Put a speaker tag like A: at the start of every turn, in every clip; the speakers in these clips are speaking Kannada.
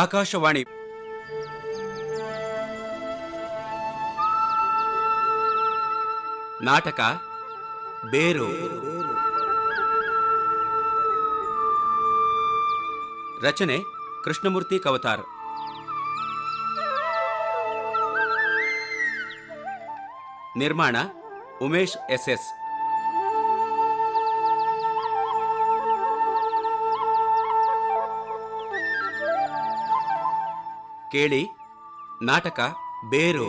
A: ಆಕಾಶವಾಣಿ. ನಾಟಕ ಬೇರು. ರಚನೆ ಕೃಷ್ಣಮೂರ್ತಿ ಕವತಾರ್. ನಿರ್ಮಾಣ ಉಮೇಶ್ ಎಸ್ ಎಸ್ ಕೇಳಿ ನಾಟಕ ಬೇರು.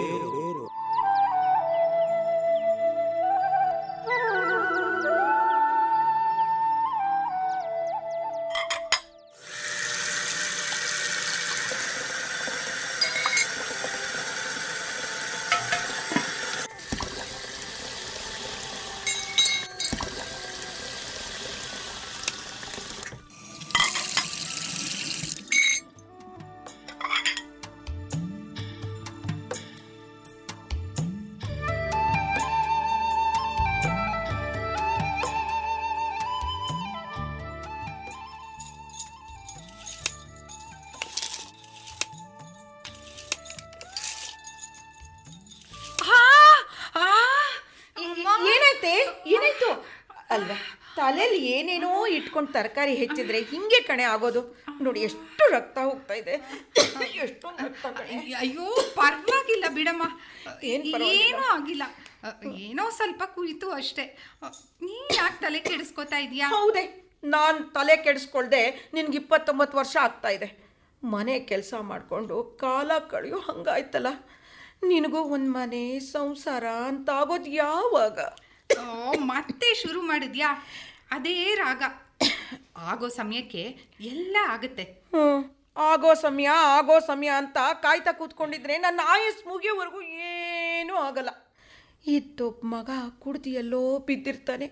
B: ಇಟ್ಕೊಂಡು ತರಕಾರಿ ಹೆಚ್ಚಿದ್ರೆ ಹಿಂಗೆ ಕಣೆ ಆಗೋದು. ನೋಡಿ ಎಷ್ಟು ರಕ್ತ ಹೋಗ್ತಾ ಇದೆ. ಕಣೆ.
C: ಅಯ್ಯೋ ಪರವಾಗಿಲ್ಲ ಬಿಡಮ್ಮ.
B: ಏನ್
C: ಆಗಿಲ್ಲ. ಏನೋ ಸ್ವಲ್ಪ ಕುಯಿತು ಅಷ್ಟೇ. ನೀ ನೀನ್ ಯಾಕೆ ತಲೆ ಕೆಡಿಸ್ಕೊತಾ ಇದೀಯಾ?
B: ಹೌದೇ ನಾನು ತಲೆ ಕೆಡಿಸ್ಕೊಳ್ದೆ. ನಿನ್ಗೆ ಇಪ್ಪತ್ತೊಂಬತ್ತು ವರ್ಷ ಆಗ್ತಾ ಇದೆ. ಮನೆ ಕೆಲಸ ಮಾಡಿಕೊಂಡು ಕಾಲ ಕಳೆಯೋ ಹಂಗಾಯ್ತಲ್ಲ. ನಿನಗೂ ಒಂದು ಮನೆ ಸಂಸಾರ ಅಂತ ಆಗೋದು ಯಾವಾಗ
C: ಮತ್ತೆ ಶುರು ಮಾಡಿದ್ಯಾ? ಅದೇ ರಾಗ. ಆಗೋ ಸಮಯಕ್ಕೆ ಎಲ್ಲ ಆಗುತ್ತೆ.
B: ಹ್ಞೂ ಆಗೋ ಸಮಯ ಆಗೋ ಸಮಯ ಅಂತ ಕಾಯ್ತಾ ಕೂತ್ಕೊಂಡಿದ್ರೆ ನನ್ನ ಆಯಸ್ ಮುಗಿಯೋವರೆಗೂ ಏನೂ ಆಗಲ್ಲ. ಇತ್ತು ಮಗ ಕುಡ್ದಿಯಲ್ಲೋ ಬಿದ್ದಿರ್ತಾನೆ.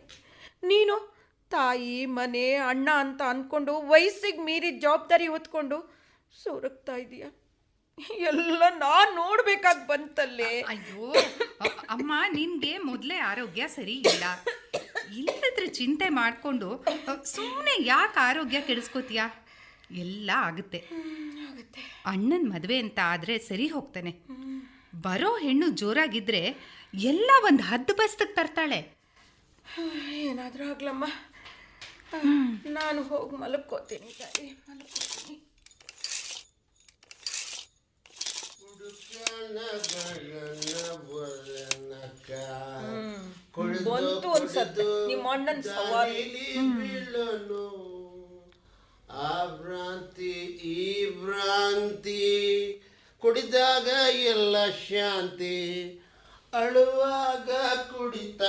B: ನೀನು ತಾಯಿ ಮನೆ ಅಣ್ಣ ಅಂತ ಅಂದ್ಕೊಂಡು ವಯಸ್ಸಿಗೆ ಮೀರಿ ಜವಾಬ್ದಾರಿ ಹೊತ್ಕೊಂಡು ಸುರಕ್ತಾ ಇದೀಯ. ಎಲ್ಲ ನಾನು ನೋಡ್ಬೇಕಾಗಿ ಬಂತಲ್ಲೇ.
C: ಅಯ್ಯೋ ಅ- ಅಮ್ಮ ನಿನ್ಗೆ ಮೊದಲೇ ಆರೋಗ್ಯ ಸರಿ ಇಲ್ಲ. ಇಲ್ಲದ್ರೆ ಚಿಂತೆ ಮಾಡಿಕೊಂಡು ಸುಮ್ಮನೆ ಯಾಕೆ ಆರೋಗ್ಯ ಕೆಡಿಸ್ಕೋತೀಯ? ಎಲ್ಲ ಆಗುತ್ತೆ. ಅಣ್ಣನ ಮದುವೆ ಅಂತ ಆದರೆ ಸರಿ ಹೋಗ್ತಾನೆ. ಬರೋ ಹೆಣ್ಣು ಜೋರಾಗಿದ್ರೆ ಎಲ್ಲ ಒಂದು ಹದ್ದು ಬಸ್ತಕ್ಕೆ ತರ್ತಾಳೆ.
B: ಏನಾದರೂ ಆಗ್ಲಮ್ಮ. ನಾನು ಹೋಗಿ ಮಲಕ್ಕೋತೀನಿ ತಾಯಿ ಮಲಕ್ಕೋತೀನಿ ಬಂತು ಅನ್ಸತ್ತೆ. ನಿಮ್ಮ ಅಣ್ಣನ ಸವಾಲು.
D: ಬೀಳನು ಆ ಭ್ರಾಂತಿ ಈ ಭ್ರಾಂತಿ. ಕುಡಿದಾಗ ಎಲ್ಲ ಶಾಂತಿ. ಅಳುವಾಗ ಕುಡಿತ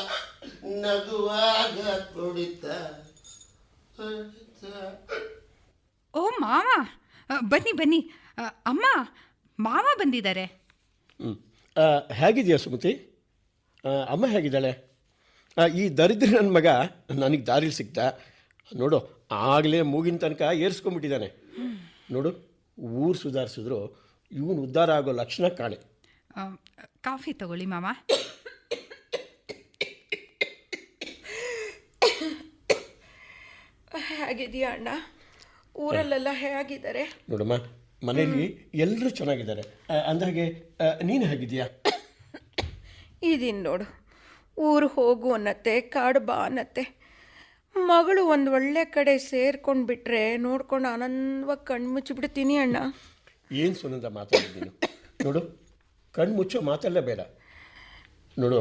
D: ನಗುವಾಗ ಕುಡಿತ.
C: ಓ ಮಾವ. ಬನ್ನಿ ಬನ್ನಿ. ಅಮ್ಮ ಮಾವ ಬಂದಿದ್ದಾರೆ.
E: ಹೇಗಿದೆಯಾ ಸುಮತಿ? ಅಮ್ಮ ಹೇಗಿದ್ದಾಳೆ? ಈ ದರಿದ್ರ ನನ್ನ ಮಗ ನನಗೆ ದಾರಿಲಿ ಸಿಕ್ತ. ನೋಡು ಆಗಲೇ ಮೂಗಿನ ತನಕ ಏರಿಸ್ಕೊಂಡ್ಬಿಟ್ಟಿದ್ದಾನೆ ನೋಡು ಊರು ಸುಧಾರಿಸಿದ್ರು ಇವನು ಉದ್ಧಾರ ಆಗೋ ಲಕ್ಷಣ ಕಾಣೆ.
C: ಕಾಫಿ ತಗೊಳ್ಳಿ ಮಾಮ
B: ಹೇಗಿದೆಯಾ ಅಣ್ಣ? ಊರಲ್ಲೆಲ್ಲ ಹೇಗಿದ್ದಾರೆ?
E: ನೋಡಮ್ಮ ಮನೆಯಲ್ಲಿ ಎಲ್ಲರೂ ಚೆನ್ನಾಗಿದ್ದಾರೆ. ಅಂದ ಅಂದಾಗೆ ನೀನು ಹೇಗಿದೆಯಾ
B: ಇದೀನಿ ನೋಡು. ಊರು ಹೋಗು ಅನ್ನತ್ತೆ ಕಾಡು ಬಾ ಅನ್ನತ್ತೆ. ಮಗಳು ಒಂದು ಒಳ್ಳೆ ಕಡೆ ಸೇರ್ಕೊಂಡು ಬಿಟ್ರೆ ನೋಡ್ಕೊಂಡು ಆನಂದವಾಗಿ ಕಣ್ಣು ಮುಚ್ಚಿಬಿಡ್ತೀನಿ ಅಣ್ಣ.
E: ಏನು ಸುನಂದ ಮಾತಾಡಿದ್ದೀನಿ ನೋಡು ಕಣ್ಣು ಮುಚ್ಚೋ ಮಾತಲ್ಲ ಬೇಡ. ನೋಡು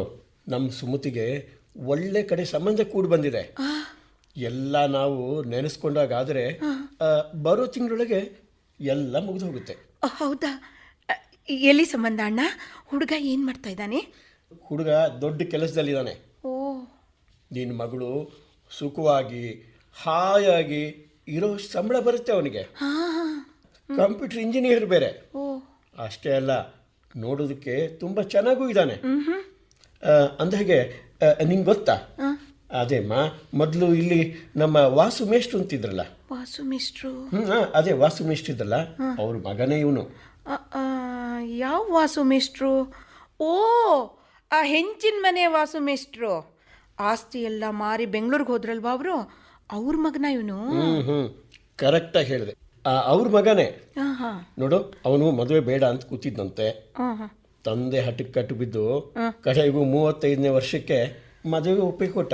E: ನಮ್ಮ ಸುಮತಿಗೆ ಒಳ್ಳೆ ಕಡೆ ಸಂಬಂಧ ಕೂಡಿ ಬಂದಿದೆ. ಎಲ್ಲ ನಾವು ನೆನೆಸ್ಕೊಂಡಾಗಾದರೆ ಬರೋ ತಿಂಗಳೊಳಗೆ ಎಲ್ಲ ಮುಗಿದು ಹೋಗುತ್ತೆ.
B: ಹೌದಾ? ಎಲ್ಲಿ ಸಂಬಂಧ ಅಣ್ಣ? ಹುಡುಗ ಏನು ಮಾಡ್ತಾ ಇದ್ದಾನೆ?
E: ಹುಡುಗ ದೊಡ್ಡ ಕೆಲಸದಲ್ಲಿದ್ದಾನೆ. ನಿನ್ನ ಮಗಳು ಸುಖವಾಗಿ ಹಾಯಾಗಿ ಇರೋ ಸಂಬಳ ಬರುತ್ತೆ ಅವನಿಗೆ. ಕಂಪ್ಯೂಟರ್ ಇಂಜಿನಿಯರ್ ಬೇರೆ. ಅಷ್ಟೇ ಅಲ್ಲ ನೋಡೋದಕ್ಕೆ ತುಂಬ ಚೆನ್ನಾಗೂ ಇದ್ದಾನೆ. ಅಂದಾಗೆ ನಿಂಗೆ ಗೊತ್ತಾ? ಅದೇಮ್ಮ ಮೊದಲು ಇಲ್ಲಿ ನಮ್ಮ ವಾಸು ಮೇಷ್ಟ್ರು ಅಂತಿದ್ರಲ್ಲ.
B: ವಾಸು
E: ಮೇಷ್ಟ್ರು. ಅದೇ ವಾಸು ಮೇಷ್ಟ್ರು ಇದ್ರಲ್ಲ. ಅವ್ರ ಮಗನೇ ಇವನು.
B: ಯಾವ ವಾಸು ಮೇಷ್ಟ್ರು? ಓ ಆ ಹೆಂಚಿನ ಮನೆ ವಾಸು ಮೇಷ್ಟ್ರು ಆಸ್ತಿ ಎಲ್ಲ ಮಾರಿ ಬೆಂಗಳೂರಿಗೆ ಹೋದ್ರಲ್ವಾ ಅವರು? ಅವ್ರ ಮಗನ ಇವನು?
E: ಹ್ಞೂ ಕರೆಕ್ಟಾಗಿ ಹೇಳಿದೆ. ಅವ್ರ ಮಗನೇ. ನೋಡು ಅವನು ಮದುವೆ ಬೇಡ ಅಂತ ಕೂತಿದ್ದಂತೆ ತಂದೆ ಹಠಕ್ಕೆ ಕಟ್ಟು ಬಿದ್ದು ಕಡೆಗೂ ಮೂವತ್ತೈದನೇ ವರ್ಷಕ್ಕೆ ಮದುವೆ ಒಪ್ಪಿಗೆ ಕೊಟ್ಟ.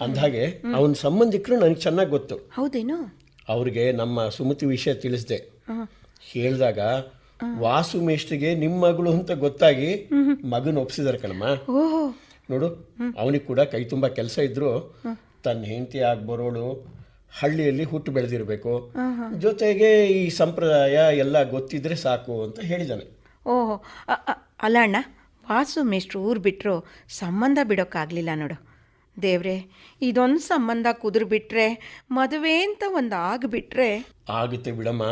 E: ಅಂದಾಗೆ ಅವನ ಸಂಬಂಧಿಕರು ನನಗೆ ಚೆನ್ನಾಗಿ ಗೊತ್ತು.
B: ಹೌದೇನು?
E: ಅವ್ರಿಗೆ ನಮ್ಮ ಸುಮತಿ ವಿಷಯ ತಿಳಿಸ್ದೆ. ಹೇಳಿದಾಗ ವಾಸು ಮೇಷ್ಟ್ರಿಗೆ ನಿಮ್ಮ ಮಗಳು ಅಂತ ಗೊತ್ತಾಗಿ ಮಗನ ಒಪ್ಸಿದಾರೆ ಕಣಮ್ಮ. ನೋಡು ಅವನಿಗೆ ಕೂಡ ಕೈ ತುಂಬ ಕೆಲಸ ಇದ್ರು. ತನ್ನ ಹೆಂಡತಿ ಆಗಿ ಬರೋಳು ಹಳ್ಳಿಯಲ್ಲಿ ಹುಟ್ಟು ಬೆಳೆದಿರಬೇಕು. ಜೊತೆಗೆ ಈ ಸಂಪ್ರದಾಯ ಎಲ್ಲ ಗೊತ್ತಿದ್ರೆ ಸಾಕು ಅಂತ ಹೇಳಿದಾನೆ.
B: ಓಹೋ. ಅಲ್ಲ ಅಣ್ಣ ವಾಸು ಮೇಷ್ಟ್ರು ಊರು ಬಿಟ್ಟರು ಸಂಬಂಧ ಬಿಡೋಕ್ಕಾಗಲಿಲ್ಲ ನೋಡು. ದೇವ್ರೆ ಇದೊಂದು ಸಂಬಂಧ ಕುದುರು ಬಿಟ್ರೆ ಮದುವೆ ಅಂತ ಒಂದು ಆಗಿಬಿಟ್ರೆ.
E: ಆಗುತ್ತೆ ಬಿಡಮ್ಮ.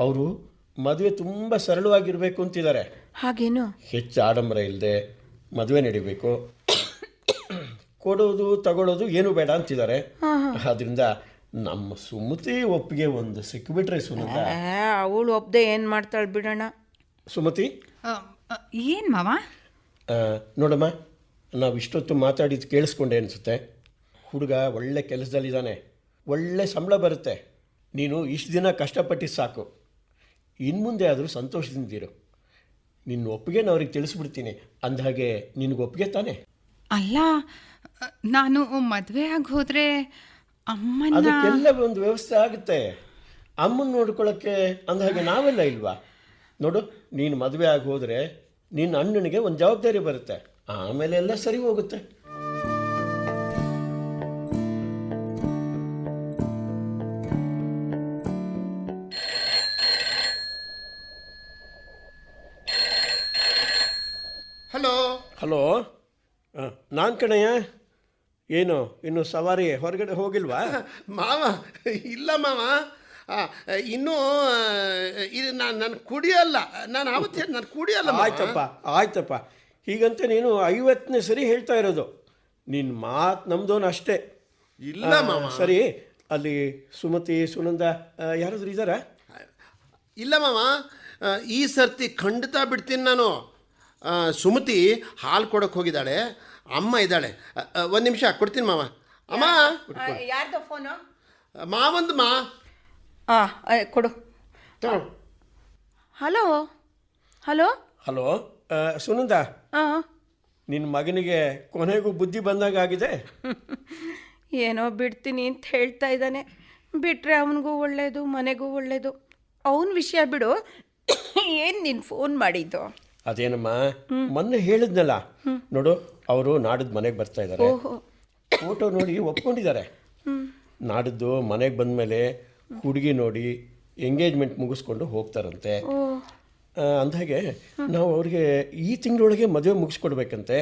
E: ಅವರು ಮದುವೆ ತುಂಬ ಸರಳವಾಗಿರಬೇಕು ಅಂತಿದ್ದಾರೆ.
B: ಹಾಗೇನು?
E: ಹೆಚ್ಚು ಆಡಂಬರ ಇಲ್ಲದೆ ಮದುವೆ ನಡಿಬೇಕು. ಕೊಡೋದು ತಗೊಳ್ಳೋದು ಏನು ಬೇಡ ಅಂತಿದ್ದಾರೆ. ಆದ್ರಿಂದ ನಮ್ಮ ಸುಮತಿ ಒಪ್ಪಿಗೆ ಒಂದು ಸಿಕ್ಕಿಬಿಟ್ರೆ ಸುನಂದ.
B: ಅವಳು ಒಪ್ಪದೆ ಏನು ಮಾಡ್ತಾಳೆ ಬಿಡೋಣ.
E: ಸುಮತಿ?
C: ಏನು ಮಾವ?
E: ಆ, ನೋಡಮ್ಮ ನಾವು ಇಷ್ಟೊತ್ತು ಮಾತಾಡಿದ್ದು ಕೇಳಿಸ್ಕೊಂಡೆ ಅನಿಸುತ್ತೆ. ಹುಡುಗ ಒಳ್ಳೆ ಕೆಲಸದಲ್ಲಿದ್ದಾನೆ ಒಳ್ಳೆ ಸಂಬಳ ಬರುತ್ತೆ. ನೀನು ಇಷ್ಟು ದಿನ ಕಷ್ಟಪಟ್ಟಿದ್ದು ಸಾಕು. ಇನ್ನು ಮುಂದೆ ಆದರೂ ಸಂತೋಷದಿಂದಿರು ನಿನ್ನ ಒಪ್ಪಿಗೆನ ಅವ್ರಿಗೆ ತಿಳಿಸ್ಬಿಡ್ತೀನಿ. ಅಂದಹಾಗೆ ನಿನಗೆ ಒಪ್ಪಿಗೆ ತಾನೆ?
C: ಅಲ್ಲ ನಾನು ಮದುವೆ ಆಗಿ ಹೋದರೆ ಅಮ್ಮನ
E: ಅದಕ್ಕೆಲ್ಲ ಒಂದು ವ್ಯವಸ್ಥೆ ಆಗುತ್ತೆ. ಅಮ್ಮನ ನೋಡ್ಕೊಳ್ಳೋಕ್ಕೆ ಅಂದಹಾಗೆ ನಾವೆಲ್ಲ ಇಲ್ವಾ? ನೋಡು ನೀನು ಮದುವೆ ಆಗಿ ಹೋದರೆ ನಿನ್ನ ಅಣ್ಣನಿಗೆ ಒಂದು ಜವಾಬ್ದಾರಿ ಬರುತ್ತೆ. ಆಮೇಲೆ ಎಲ್ಲ ಸರಿ ಹೋಗುತ್ತೆ. ಕಣಯ್ಯ ಏನು ಇನ್ನು ಸವಾರಿ ಹೊರಗಡೆ ಹೋಗಿಲ್ವಾ?
D: ಮಾವ ಇಲ್ಲ ಮಾವ. ಇನ್ನೂ ಇದು ನಾನು ನನ್ನ ಕುಡಿಯಲ್ಲ. ನಾನು ಆವತ್ತೇ ನಾನು ಕುಡಿಯಲ್ಲ
E: ಆಯ್ತಪ್ಪ ಆಯ್ತಪ್ಪ. ಹೀಗಂತ ನೀನು ಐವತ್ತನೇ ಸರಿ ಹೇಳ್ತಾ ಇರೋದು. ನಿನ್ನ ಮಾತು ನಮ್ದೋನು ಅಷ್ಟೇ.
D: ಇಲ್ಲ ಮಾವ.
E: ಸರಿ ಅಲ್ಲಿ ಸುಮತಿ ಸುನಂದ ಯಾರಾದರೂ ಯಾರಾದ್ರೂ ಇದ್ದಾರಾ?
D: ಇಲ್ಲ ಮಾವ. ಈ ಸರ್ತಿ ಖಂಡಿತ ಬಿಡ್ತೀನಿ ನಾನು. ಸುಮತಿ ಹಾಲು ಕೊಡೋಕೆ ಹೋಗಿದ್ದಾಳೆ. ಅಮ್ಮ ಇದ್ದಾಳೆ. ಒಂದು ನಿಮಿಷ ಕೊಡ್ತೀನಿ ಮಾವ. ಅಮ್ಮ?
B: ಯಾರ್ದು? ಫೋನು?
D: ಮಾವಂದು ಮಾ.
B: ಹಾಂ ಕೊಡು.
D: ತಗೋ.
B: ಹಲೋ? ಹಲೋ?
E: ಹಲೋ ಸುನಂದ?
B: ಹಾಂ
E: ನಿನ್ನ ಮಗನಿಗೆ ಕೊನೆಗೂ ಬುದ್ಧಿ ಬಂದಾಗ ಆಗಿದೆ?
B: ಏನೋ ಬಿಡ್ತೀನಿ ಅಂತ ಹೇಳ್ತಾ ಇದ್ದಾನೆ. ಬಿಟ್ಟರೆ ಅವನಿಗೂ ಒಳ್ಳೇದು ಮನೆಗೂ ಒಳ್ಳೇದು. ಅವನ ವಿಷಯ ಬಿಡು. ಏನು ನೀನು ಫೋನ್ ಮಾಡಿದ್ದು?
E: ಅದೇನಮ್ಮ? ಮೊನ್ನೆ ಹೇಳಿದ್ನಲ್ಲ. ನೋಡು ಅವರು ನಾಡಿದ್ದು ಮನೆಗೆ ಬರ್ತಾ ಇದ್ದಾರೆ. ಫೋಟೋ ನೋಡಿ ಒಪ್ಕೊಂಡಿದ್ದಾರೆ. ನಾಡಿದ್ದು ಮನೆಗೆ ಬಂದಮೇಲೆ ಹುಡುಗಿ ನೋಡಿ ಎಂಗೇಜ್ಮೆಂಟ್ ಮುಗಿಸ್ಕೊಂಡು ಹೋಗ್ತಾರಂತೆ. ಅಂದಾಗೆ ಅಂದ್ಹಾಗೆ ನಾವು ಅವ್ರಿಗೆ ಈ ತಿಂಗಳೊಳಗೆ ಮದುವೆ ಮುಗಿಸ್ಕೊಡ್ಬೇಕಂತೆ.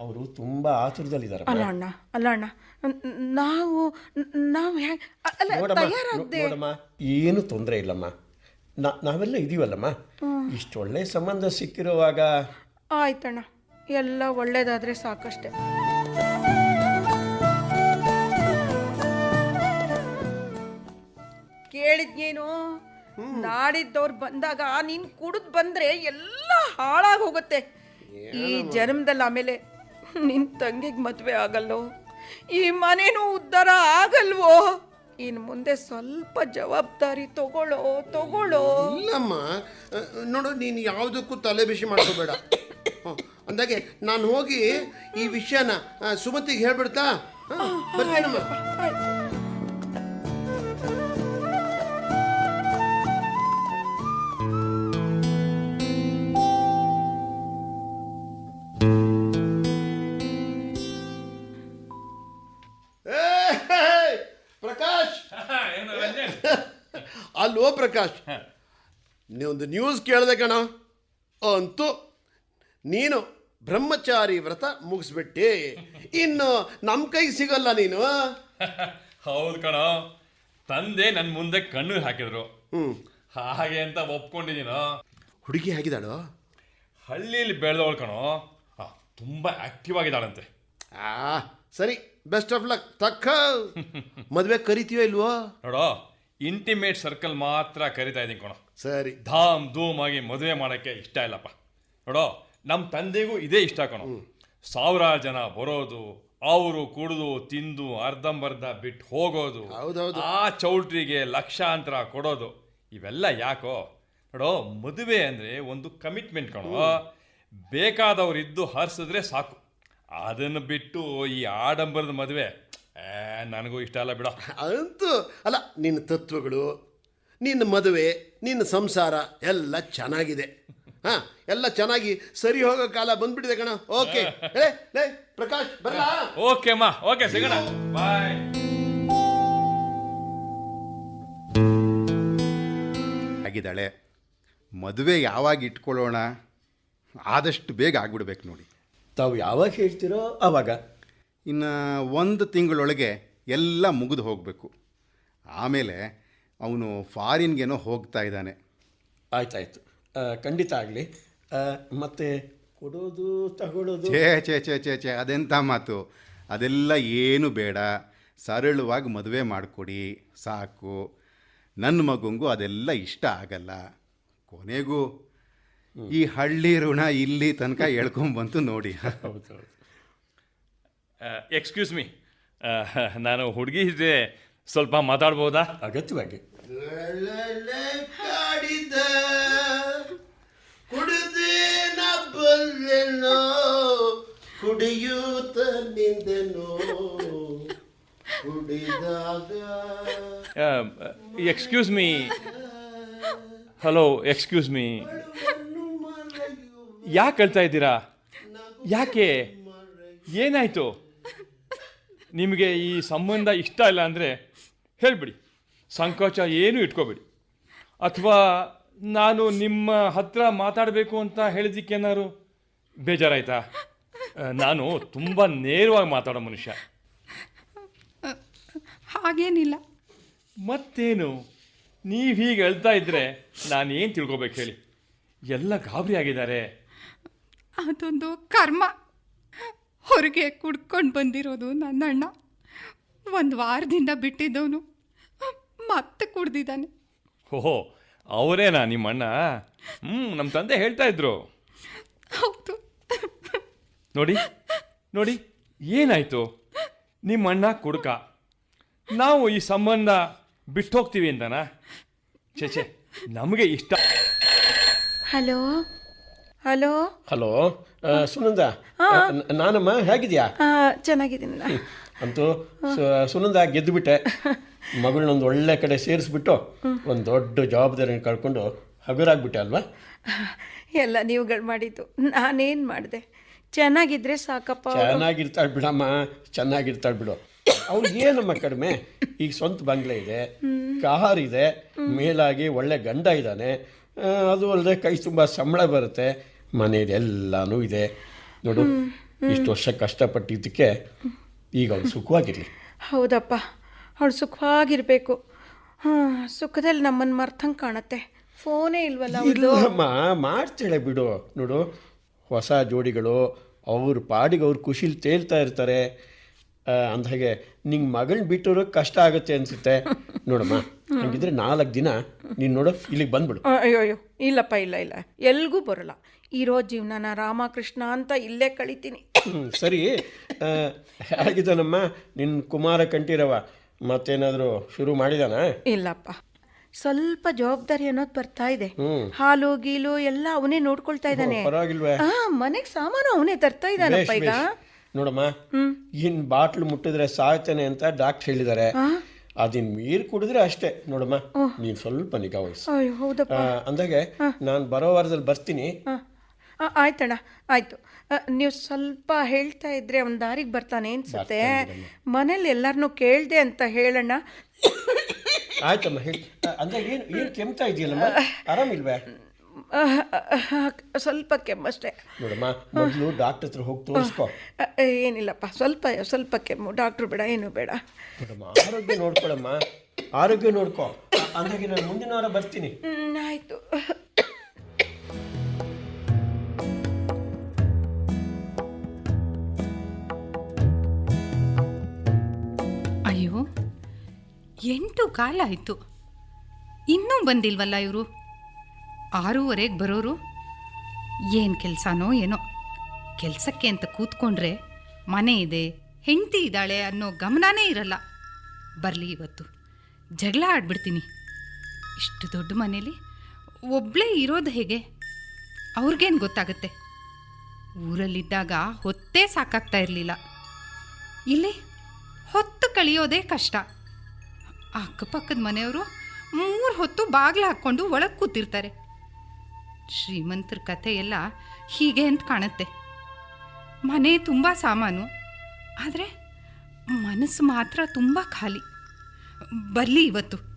E: ಅವರು ತುಂಬ ಆತುರದಲ್ಲಿದ್ದಾರೆ
B: ಅಲ್ಲ ಅಣ್ಣ ಅಲ್ಲ ಅಣ್ಣ ನಾವು ನಾವು
E: ನೋಡಮ್ಮ ಏನು ತೊಂದರೆ ಇಲ್ಲಮ್ಮ. ನಾವೆಲ್ಲ ಇದೀವಲ್ಲಮ್ಮ. ಇಷ್ಟೊಳ್ಳೆ ಸಂಬಂಧ ಸಿಕ್ಕಿರುವಾಗ
B: ಆಯ್ತಣ್ಣ. ಎಲ್ಲ ಒಳ್ಳೇದಾದರೆ ಸಾಕಷ್ಟೆ. ಕೇಳಿದ್ನೇನು? ನಾಡಿದ್ದವ್ರು ಬಂದಾಗ ನೀನ್ ಕುಡಿದ್ ಬಂದ್ರೆ ಎಲ್ಲ ಹಾಳಾಗಿ ಹೋಗುತ್ತೆ. ಈ ಜನ್ಮದಲ್ಲಿ ಆಮೇಲೆ ನಿನ್ ತಂಗಿಗೆ ಮದುವೆ ಆಗಲ್ವೋ? ಈ ಮನೇನೂ ಉದ್ಧಾರ ಆಗಲ್ವೋ? ಇನ್ ಮುಂದೆ ಸ್ವಲ್ಪ ಜವಾಬ್ದಾರಿ ತಗೊಳ್ಳೋ ತಗೊಳ್ಳೋ
D: ಇಲ್ಲಮ್ಮ. ನೋಡು ನೀನು ಯಾವುದಕ್ಕೂ ತಲೆ ಬಿಸಿ ಮಾಡ್ಕೋಬೇಡ. ಅಂದಾಗೆ ನಾನು ಹೋಗಿ ಈ ವಿಷಯನ ಸುಮತಿಗೆ ಹೇಳ್ಬಿಡ್ತಾ? ಬರ್ತೇನಮ್ಮ ಪ್ರಕಾಶ್! ಅಲ್ಲೋ ಪ್ರಕಾಶ್ ನೀವೊಂದು ನ್ಯೂಸ್ ಕೇಳಿದೆ ಕಣ. ಅಂತೂ ನೀನು ಬ್ರಹ್ಮಚಾರಿ ವ್ರತ ಮುಗಿಸ್ಬಿಟ್ಟಿ. ಇನ್ನು ನಮ್ಮ ಕೈಗೆ ಸಿಗಲ್ಲ ನೀನು.
F: ಹೌದು ಕಣೋ. ತಂದೆ ನನ್ನ ಮುಂದೆ ಕಣ್ಣು ಹಾಕಿದ್ರು. ಹಾಗೆ ಅಂತ ಒಪ್ಕೊಂಡಿದ್ದೀನೋ
D: ಹುಡುಗಿ ಹೇಗಿದ್ದಾಳು?
F: ಹಳ್ಳಿಯಲ್ಲಿ ಬೆಳೆದವಳು ಕಣೋ. ತುಂಬ ತುಂಬಾ ಆಕ್ಟಿವ್ ಆಗಿದ್ದಾಳಂತೆ.
D: ಆ ಸರಿ ಬೆಸ್ಟ್ ಆಫ್ ಲಕ್ ತಕ್ಕ. ಮದುವೆ ಕರಿತೀಯೋ ಇಲ್ವೋ?
F: ನೋಡೋ ಇಂಟಿಮೇಟ್ ಸರ್ಕಲ್ ಮಾತ್ರ ಕರಿತಾ ಇದ್ದೀನಿ ಕಣೋ.
D: ಸರಿ.
F: ಧಾಮ್ ಧೂಮ್ ಆಗಿ ಮದುವೆ ಮಾಡೋಕ್ಕೆ ಇಷ್ಟ ಇಲ್ಲಪ್ಪ. ನೋಡೋ ನಮ್ಮ ತಂದೆಗೂ ಇದೇ ಇಷ್ಟ ಕಣೋ. ಸಾವಿರಾರು ಜನ ಬರೋದು ಅವರು ಕುಡಿದು ತಿಂದು ಅರ್ಧಂಬರ್ಧ ಬಿಟ್ಟು ಹೋಗೋದು
D: ಹೌದೌದು.
F: ಆ ಚೌಲ್ಟ್ರಿಗೆ ಲಕ್ಷಾಂತರ ಕೊಡೋದು ಇವೆಲ್ಲ ಯಾಕೋ? ನೋಡೋ ಮದುವೆ ಅಂದರೆ ಒಂದು ಕಮಿಟ್ಮೆಂಟ್ ಕಣೋ. ಬೇಕಾದವ್ರು ಇದ್ದು ಹರಿಸಿದ್ರೆ ಸಾಕು. ಅದನ್ನು ಬಿಟ್ಟು ಈ ಆಡಂಬರದ ಮದುವೆ ಏ, ನನಗೂ ಇಷ್ಟ ಅಲ್ಲ ಬಿಡ.
D: ಅಂತೂ ಅಲ್ಲ ನಿನ್ನ ತತ್ವಗಳು ನಿನ್ನ ಮದುವೆ ನಿನ್ನ ಸಂಸಾರ ಎಲ್ಲ ಚೆನ್ನಾಗಿದೆ. ಹಾಂ ಎಲ್ಲ ಚೆನ್ನಾಗಿ ಸರಿ ಹೋಗೋ ಕಾಲ ಬಂದ್ಬಿಟ್ಟಿದೆ ಕಣ. ಓಕೆ. ಲೇ ಲೇ ಪ್ರಕಾಶ್ ಬರಲಾ?
F: ಓಕೆ ಅಮ್ಮ. ಓಕೆ ಸಿಗೋಣ. ಬಾಯ್.
G: ಆಗಿದ್ದಾಳೆ. ಮದುವೆ ಯಾವಾಗ ಇಟ್ಕೊಳ್ಳೋಣ? ಆದಷ್ಟು ಬೇಗ ಆಗ್ಬಿಡ್ಬೇಕು ನೋಡಿ.
E: ತಾವು ಯಾವಾಗ ಹೇಳ್ತೀರೋ ಆವಾಗ
G: ಇನ್ನು ಒಂದು ತಿಂಗಳೊಳಗೆ ಎಲ್ಲ ಮುಗಿದು ಹೋಗಬೇಕು. ಆಮೇಲೆ ಅವನು ಫಾರಿನ್ಗೇನೋ ಹೋಗ್ತಾ ಇದ್ದಾನೆ.
E: ಆಯ್ತಾಯ್ತು. ಖಂಡಿತ ಆಗಲಿ. ಮತ್ತೆ ಕೊಡೋದು ತಗೊಳ್ಳೋದು
G: ಛೇ ಛೇ ಛೇ ಛೇ ಛೇ ಅದೆಂಥ ಮಾತು? ಅದೆಲ್ಲ ಏನು ಬೇಡ. ಸರಳವಾಗಿ ಮದುವೆ ಮಾಡಿಕೊಡಿ ಸಾಕು. ನನ್ನ ಮಗುಂಗೂ ಅದೆಲ್ಲ ಇಷ್ಟ ಆಗಲ್ಲ. ಕೊನೆಗೂ ಈ ಹಳ್ಳಿ ಋಣ ಇಲ್ಲಿ ತನಕ ಎಳ್ಕೊಂಬಂತು ನೋಡಿ.
E: ಹೌದು
F: ಎಕ್ಸ್ಕ್ಯೂಸ್ ಮೀ. ನಾನು ಹುಡುಗಿ ಇದೆ ಸ್ವಲ್ಪ ಮಾತಾಡ್ಬೋದಾ?
E: ಅಗತ್ಯವಾಗಿ.
D: ಕಾಡಿದ. ನಿಂದೆನೋ ಕುಡಿದಾಗ
F: excuse me hello excuse me ಯಾಕೆ ಹೇಳ್ತಾ ಇದ್ದೀರಾ? ಯಾಕೆ? ಏನಾಯಿತು? ನಿಮಗೆ ಈ ಸಂಬಂಧ ಇಷ್ಟ ಇಲ್ಲ ಅಂದರೆ ಹೇಳಿಬಿಡಿ. ಸಂಕೋಚ ಏನೂ ಇಟ್ಕೋಬೇಡಿ. ಅಥವಾ ನಾನು ನಿಮ್ಮ ಹತ್ರ ಮಾತಾಡಬೇಕು ಅಂತ ಹೇಳಿದ್ದಕ್ಕೇನಾದ್ರು ಬೇಜಾರಾಯ್ತಾ? ನಾನು ತುಂಬ ನೇರವಾಗಿ ಮಾತಾಡೋ ಮನುಷ್ಯ.
C: ಹಾಗೇನಿಲ್ಲ.
F: ಮತ್ತೇನು? ನೀವು ಹೀಗೆ ಹೇಳ್ತಾ ಇದ್ರೆ ನಾನು ಏನು ತಿಳ್ಕೊಬೇಕು ಹೇಳಿ? ಎಲ್ಲ ಗಾಬರಿ ಆಗಿದ್ದಾರೆ.
C: ಅದೊಂದು ಕರ್ಮ. ಹೊರಗೆ ಕುಡ್ಕೊಂಡು ಬಂದಿರೋದು ನನ್ನ ಅಣ್ಣ ಒಂದು ವಾರದಿಂದ ಬಿಟ್ಟಿದ್ದವನು. ಮತ್ತೆ ಕುಡ್ದಿದ್ದಾನೆ.
F: ಓಹೋ ಅವರೇನಾ ನಿಮ್ಮ ಅಣ್ಣ ಹ್ಞೂ ನಮ್ಮ ತಂದೆ ಹೇಳ್ತಾ ಇದ್ರು.
C: ಹೌದು.
F: ನೋಡಿ ನೋಡಿ ಏನಾಯ್ತು? ನಿಮ್ಮ ಅಣ್ಣ ಕುಡ್ಕ ನಾವು ಈ ಸಂಬಂಧ ಬಿಟ್ಟು ಹೋಗ್ತೀವಿ ಅಂತನಾ? ಛೇ ಛೇ ನಮಗೆ ಇಷ್ಟ.
B: ಹಲೋ? ಹಲೋ?
E: ಹಲೋ ಸುನಂದ ನಾನಮ್ಮ ಹೇಗಿದ್ಯಾ?
B: ಆ.
E: ಅಂತೂ ಸುನಂದ ಗೆದ್ದುಬಿಟ್ಟೆ ಮಗಳನ್ನೊಂದು ಒಳ್ಳೆ ಕಡೆ ಸೇರಿಸ್ಬಿಟ್ಟು ಒಂದು ದೊಡ್ಡ ಜವಾಬ್ದಾರಿಯನ್ನು ಕಳ್ಕೊಂಡು ಹಗುರಾಗ್ಬಿಟ್ಟೆ ಅಲ್ವಾ?
B: ಎಲ್ಲ ನೀವುಗಳು ಮಾಡಿದ್ದು. ನಾನೇನು ಮಾಡಿದೆ? ಚೆನ್ನಾಗಿದ್ರೆ ಸಾಕಪ್ಪ.
E: ಚೆನ್ನಾಗಿರ್ತಾಳೆ ಬಿಡಮ್ಮ ಚೆನ್ನಾಗಿರ್ತಾಳೆ ಬಿಡು. ಅವ್ಳಿಗೆ ಏನಮ್ಮ ಕಡಿಮೆ? ಈಗ ಸ್ವಂತ ಬಂಗ್ಲೆ ಇದೆ ಕಾರ್ ಇದೆ ಮೇಲಾಗಿ ಒಳ್ಳೆ ಗಂಡ ಇದ್ದಾನೆ. ಅದು ಅಲ್ಲದೆ ಕೈ ತುಂಬ ಸಂಬಳ ಬರುತ್ತೆ ಮನೇಲಿ ಎಲ್ಲನೂ ಇದೆ. ನೋಡು ಇಷ್ಟು ವರ್ಷ ಕಷ್ಟಪಟ್ಟಿದ್ದಕ್ಕೆ ಈಗ ಅವಳು ಸುಖವಾಗಿರಲಿ.
B: ಹೌದಪ್ಪ ಅವಳು ಸುಖವಾಗಿರಬೇಕು. ಹಾಂ ಸುಖದಲ್ಲಿ ನಮ್ಮನ್ನು ಮರ್ತಂಗೆ ಕಾಣತ್ತೆ. ಫೋನೇ ಇಲ್ವಲ್ಲ ಅವ್ಳದು?
E: ಇಲ್ಲಮ್ಮ ಮಾಡ್ತಾಳೆ ಬಿಡು. ನೋಡು ಹೊಸ ಜೋಡಿಗಳು ಅವ್ರ ಪಾಡಿಗೆ ಅವ್ರು ಖುಷಿಲಿ ತೇಲ್ತಾ ಇರ್ತಾರೆ. ಅಂದಾಗೆ ನಿಂಗೆ ಮಗಳನ್ನ ಬಿಟ್ಟೋರು ಕಷ್ಟ ಆಗುತ್ತೆ ಅನ್ಸುತ್ತೆ. ನೋಡಮ್ಮ ಹಂಗಿದ್ರೆ ನಾಲ್ಕು ದಿನ ನೀನು ನೋಡು ಇಲ್ಲಿಗೆ ಬಂದ್ಬಿಡು.
B: ಅಯ್ಯೋ ಅಯ್ಯೋ ಇಲ್ಲಪ್ಪ ಇಲ್ಲ ಇಲ್ಲ ಎಲ್ಗೂ ಬರಲ್ಲ. ಇರೋ ಜೀವನನ ರಾಮಕೃಷ್ಣ ಅಂತ ಇಲ್ಲೇ ಕಳಿತೀನಿ.
E: ಸರಿ. ಆಗಿದ್ದಾನಮ್ಮ ನಿನ್ನ ಕುಮಾರ ಕಂಠೀರವ ಮತ್ತೇನಾದರೂ ಶುರು ಮಾಡಿದಾನ?
B: ಇಲ್ಲಪ್ಪ. ಸ್ವಲ್ಪ ಜವಾಬ್ದಾರಿ ಅನ್ನೋದು ಬರ್ತಾ ಇದೆ. ಹಾಲು ಗೀಲು ಎಲ್ಲ ಅವನೇ ನೋಡ್ಕೊಳ್ತಾ ಇದ್ದಾನೆ. ಮನೆಗೆ ಸಾಮಾನು ಅವನೇ ತರ್ತಾ ಇದ್ದಾನಪ್ಪ ಈಗ.
E: ನೋಡಮ್ಮ ಇನ್ ಬಾಟ್ಲ್ ಮುಟ್ಟಿದ್ರೆ ಸಾಯ್ತಾನೆ ಅಂತ ಡಾಕ್ಟರ್ ಹೇಳಿದ್ದಾರೆ ಅದಿನ್ ಮೀರ್ ಕುಡಿದ್ರೆ ಅಷ್ಟೇ. ನೋಡಮ್ಮ ನೀನ್ ಸ್ವಲ್ಪ ನಿಗಾ ವಹಿಸು.
B: ಹೌದಪ್ಪ.
E: ಅಂದಾಗೆ ನಾನು ಬರೋ ವಾರದಲ್ಲಿ ಬರ್ತೀನಿ.
B: ಆಯ್ತಣ್ಣ ಆಯ್ತು. ನೀವು ಸ್ವಲ್ಪ ಹೇಳ್ತಾ ಇದ್ರೆ ಅವನ ದಾರಿಗೆ ಬರ್ತಾನೆ ಅನ್ಸುತ್ತೆ. ಮನೇಲಿ ಎಲ್ಲರನ್ನೂ ಕೇಳಿದೆ ಅಂತ ಹೇಳಣ್ಣ.
E: ಆಯ್ತಮ್ಮ ಹೇಳಿ. ಅಂದಾಗ ಏನು ಏನು ಕೆಮ್ತಾ ಇದೆಯಲ್ಲಮ್ಮ? ಆರಾಮಿಲ್ವೇ?
B: ಸ್ವಲ್ಪ ಕೆಮ್ಮಷ್ಟೇ.
E: ನೋಡಮ್ಮ ಮೊದಲು ಡಾಕ್ಟರ್ ಹತ್ರ ಹೋಗಿ ತೋರಿಸ್ಕೋ.
B: ಏನಿಲ್ಲಪ್ಪ ಸ್ವಲ್ಪ ಸ್ವಲ್ಪ ಕೆಮ್ಮು ಡಾಕ್ಟ್ರು ಬೇಡ ಏನು ಬೇಡ.
E: ನೋಡಮ್ಮ ಆರೋಗ್ಯ ನೋಡ್ಕೊಳಮ್ಮ ಆರೋಗ್ಯ ನೋಡ್ಕೋ. ಅಂದಾಗೆ ನಾನು ಮುಂದಿನ ವಾರ ಬರ್ತೀನಿ.
B: ಆಯ್ತು.
C: ಅಯ್ಯೋ ಎಂಟು ಕಾಲ ಆಯ್ತು. ಇನ್ನೂ ಬಂದಿಲ್ವಲ್ಲ ಇವರು? ಆರೂವರೆಗೆ ಬರೋರು? ಏನು ಕೆಲಸನೋ ಏನೋ? ಕೆಲಸಕ್ಕೆ ಅಂತ ಕೂತ್ಕೊಂಡ್ರೆ ಮನೆ ಇದೆ, ಹೆಂಡತಿ ಇದ್ದಾಳೆ ಅನ್ನೋ ಗಮನನೇ ಇರಲ್ಲ. ಬರಲಿ ಇವತ್ತು. ಜಗಳ ಆಡ್ಬಿಡ್ತೀನಿ. ಇಷ್ಟು ದೊಡ್ಡ ಮನೇಲಿ ಒಬ್ಬಳೇ ಇರೋದು ಹೇಗೆ? ಅವ್ರಿಗೇನು ಗೊತ್ತಾಗುತ್ತೆ? ಊರಲ್ಲಿದ್ದಾಗ ಹೊತ್ತೇ ಸಾಕಾಗ್ತಾ ಇರಲಿಲ್ಲ. ಇಲ್ಲಿ ಹೊತ್ತು ಕಳಿಯೋದೇ ಕಷ್ಟ. ಅಕ್ಕಪಕ್ಕದ ಮನೆಯವರು ಮೂರು ಹೊತ್ತು ಬಾಗಿಲು ಹಾಕ್ಕೊಂಡು ಒಳಗೆ ಕೂತಿರ್ತಾರೆ. ಶ್ರೀಮಂತರ ಕಥೆಯೆಲ್ಲ ಎಲ್ಲ ಹೀಗೆ ಅಂತ ಕಾಣುತ್ತೆ. ಮನೆ ತುಂಬ ಸಾಮಾನು ಆದರೆ ಮನಸ್ಸು ಮಾತ್ರ ತುಂಬ ಖಾಲಿ. ಬರಲಿ ಇವತ್ತು.
F: ಹೇ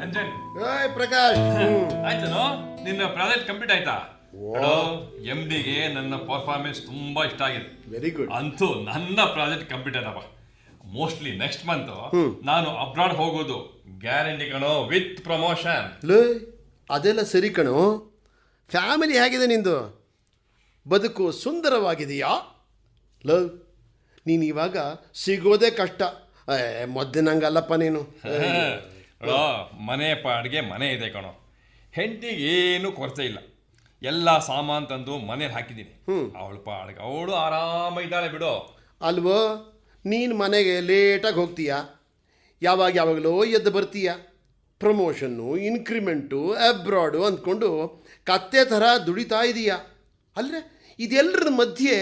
F: ರಂಜನ್
D: ಏಯ್ ಪ್ರಕಾಶ್. ಹ್ಮ್.
F: ನಿನ್ನ ಪ್ರಾಜೆಕ್ಟ್ ಕಂಪ್ಲೀಟ್ ಆಯ್ತಾ? ಎಂ ಡಿಗೆ ನನ್ನ ಪರ್ಫಾರ್ಮೆನ್ಸ್ ತುಂಬಾ ಇಷ್ಟ ಆಗಿದೆ.
D: ವೆರಿ ಗುಡ್
F: ಅಂತೂ ನನ್ನ ಪ್ರಾಜೆಕ್ಟ್ ಕಂಪ್ಲೀಟ್ ಆದಪ್ಪ ಮೋಸ್ಟ್ಲಿ ನೆಕ್ಸ್ಟ್ ಮಂತ್ ನಾನು ಅಬ್ರಾಡ್ ಹೋಗೋದು. ಗ್ಯಾರಂಟಿ ಕಣೋ ವಿತ್ ಪ್ರಮೋಷನ್
D: ಲೇ ಅದೆಲ್ಲ ಸರಿ ಕಣೋ. ಫ್ಯಾಮಿಲಿ ಹೇಗಿದೆ ನಿಂದು? ಬದುಕು ಸುಂದರವಾಗಿದೆಯಾ? ಲವ್ ನೀನು ಇವಾಗ ಸಿಗೋದೇ ಕಷ್ಟ. ಮೊದಲಿನಂಗಲ್ಲಪ್ಪ ನೀನು.
F: ಮನೆ ಪಾಡ್ಗೆ ಮನೆ ಇದೆ ಕಣೋ. ಹೆಂಡತಿಗೆ ಏನು ಕೊರತೆ ಇಲ್ಲ. ಎಲ್ಲ ಸಾಮಾನು ತಂದು ಮನೇಲಿ ಹಾಕಿದ್ದೀನಿ. ಅವಳು ಪಾಡ್ಗೆ ಅವಳು ಆರಾಮಾಗಿದ್ದಾಳೆ ಬಿಡು.
D: ಅಲ್ವೋ ನೀನು ಮನೆಗೆ ಲೇಟಾಗಿ ಹೋಗ್ತೀಯಾ? ಯಾವಾಗ ಯಾವಾಗಲೋ ಎದ್ದು ಬರ್ತೀಯ? ಪ್ರಮೋಷನ್ನು ಇನ್ಕ್ರಿಮೆಂಟು ಅಬ್ರಾಡು ಅಂದ್ಕೊಂಡು ಕತ್ತೆ ಥರ ದುಡಿತಾ ಇದೀಯ? ಅಲ್ಲರೆ ಇದೆಲ್ಲರ ಮಧ್ಯೆ